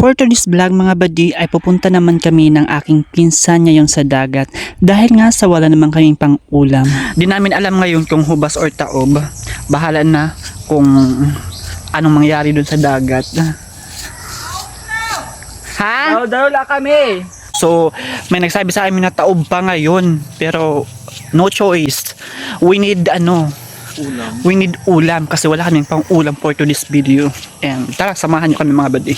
For today's vlog mga badi ay pupunta naman kami ng aking pinsan ngayon sa dagat dahil nga sa wala naman kaming pang ulam. Di namin alam ngayon kung hubas or taob. Bahala na kung anong mangyari dun sa dagat. Ha? Daw daw la kami. So, may nagsabi sa amin na taob pa ngayon. Pero, no choice. We need, ano, Ulam. we need ulam kasi wala kaming pang ulam for today's video. And tara, samahan niyo kami mga badi.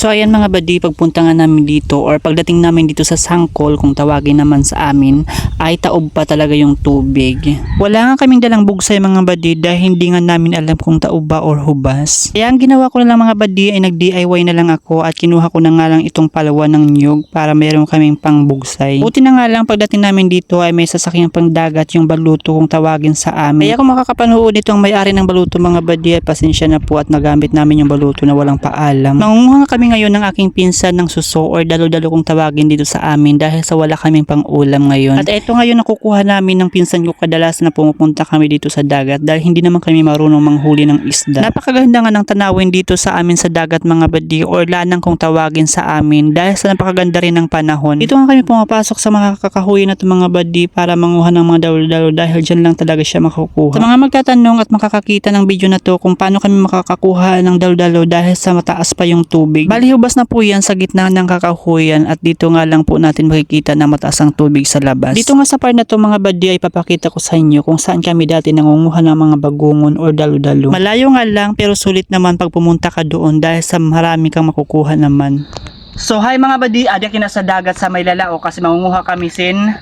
So ayan mga badi, pagpunta nga namin dito or pagdating namin dito sa sangkol kung tawagin naman sa amin ay taob pa talaga yung tubig. Wala nga kaming dalang bugsay mga badi dahil hindi nga namin alam kung taob ba or hubas. Kaya ang ginawa ko na lang mga badi ay nag-DIY na lang ako at kinuha ko na nga lang itong palawan ng nyug para meron kaming pang bugsay. Buti na nga lang pagdating namin dito ay may sasakyan pang dagat yung baluto kung tawagin sa amin. Kaya kung makakapanood nito ang may-ari ng baluto mga badi ay pasensya na po at nagamit namin yung baluto na walang paalam. Mangunguha kami ngayon ng aking pinsan ng suso or dalo-dalo kung tawagin dito sa amin dahil sa wala kaming pang ulam ngayon. At ito ngayon nakukuha namin ng pinsan ko kadalas na pumupunta kami dito sa dagat dahil hindi naman kami marunong manghuli ng isda. Napakaganda nga ng tanawin dito sa amin sa dagat mga badi or lanang kung tawagin sa amin dahil sa napakaganda rin ng panahon. Dito nga kami pumapasok sa mga kakahuyan na mga badi para manguha ng mga dalo-dalo dahil dyan lang talaga siya makukuha. Sa mga magtatanong at makakakita ng video na to kung paano kami makakakuha ng dalo-dalo dahil sa mataas pa yung tubig. Bali hubas na po yan sa gitna ng kakahuyan at dito nga lang po natin makikita na mataas ang tubig sa labas. Dito nga sa part na to mga badi ay papakita ko sa inyo kung saan kami dati nangunguha ng mga bagungon or dalo-dalo. Malayo nga lang pero sulit naman pag pumunta ka doon dahil sa marami kang makukuha naman. So hi mga badi, adya kina sa dagat sa may lalao kasi mangunguha kami sin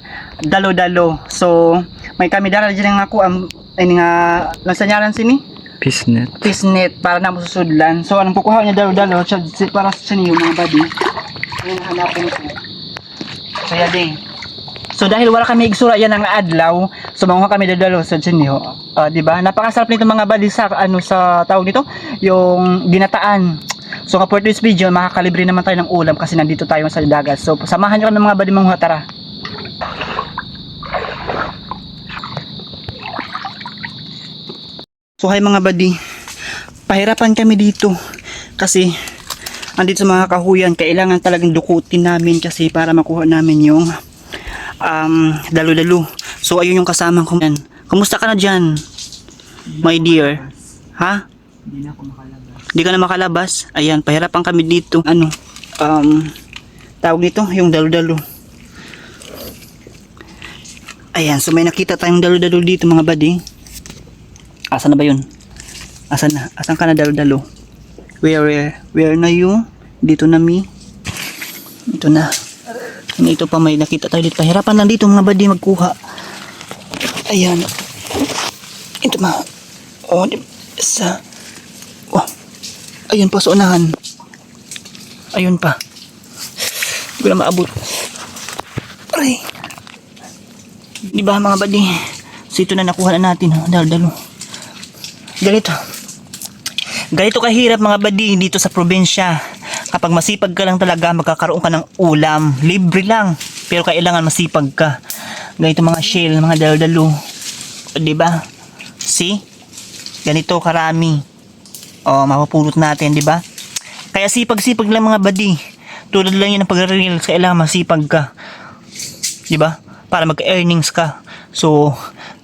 dalo-dalo. So may kami dara dyan nga ako ang nga nasanyaran sini Pisnet. fishnet para na masusudlan. So anong kukuha niya dalo-dalo para sa niyo mga badi. Ayun hanapin ko. So yadi. So dahil wala kami igsura yan ang adlaw, so manguha kami dalo sa sinyo. Ah, di ba? Napakasarap nito mga badi sa ano sa tawag nito, yung ginataan. So for this video, makakalibre naman tayo ng ulam kasi nandito tayo sa dagat. So samahan niyo kami mga badi manguha tara. So hi mga badi, pahirapan kami dito kasi andito sa mga kahuyan, kailangan talagang dukutin namin kasi para makuha namin yung um, dalo-dalo. So ayun yung kasama ko yan. Kamusta ka na dyan, my dear? Ha? Hindi na ako makalabas. Hindi ka na makalabas? Ayan, pahirapan kami dito. Ano? Um, tawag nito, yung dalo-dalo. Ayan, so may nakita tayong dalo-dalo dito mga badi. Asan na ba yun? Asan na? Asan ka na dalo-dalo? Where, where? Where na you? Dito na mi? Ito na. Ano ito pa may nakita tayo dito. Pahirapan lang dito mga badi magkuha. Ayan. Ito ma. Oh, di- sa. Oh. Ayun pa sa unahan. Ayun pa. Hindi ko na maabot. Aray. Di ba mga badi? So ito na nakuha na natin. Dalo-dalo. Ganito. Ganito kahirap mga badi dito sa probinsya. Kapag masipag ka lang talaga, magkakaroon ka ng ulam. Libre lang. Pero kailangan masipag ka. Ganito mga shell, mga dalo-dalo. O, di ba? See? Ganito karami. O, mapapulot natin, di ba? Kaya sipag-sipag lang mga badi. Tulad lang yun ng pag-reels, kailangan masipag ka. Di ba? Para mag-earnings ka. So,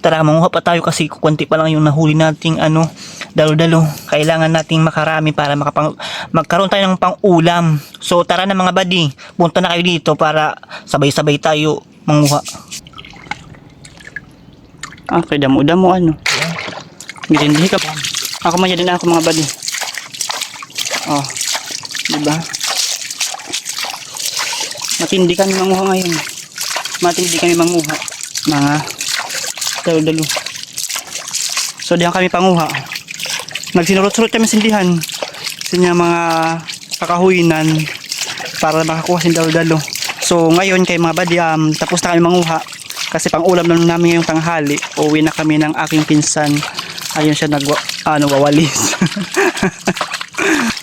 tara, manguha pa tayo kasi kukunti pa lang yung nahuli nating ano, dalo-dalo. Kailangan nating makarami para makapang, magkaroon tayo ng pang-ulam. So, tara na mga badi. Punta na kayo dito para sabay-sabay tayo manguha. Okay, damo-damo ano. Gindi ka pa. Ako man din ako mga badi. Oh. Di ba? Matindi kami manguha ngayon. Matindi kami manguha. Mga dalo-dalo. So diyan kami panguha. Nagsinurot-surot kami sindihan. Sa niya mga kakahuinan para makakuha sin dalo-dalo. So ngayon kay mga badi um, tapos na kami manguha kasi pang ulam lang namin ngayong tanghali. Uwi na kami ng aking pinsan. Ayun siya nag ano wawalis.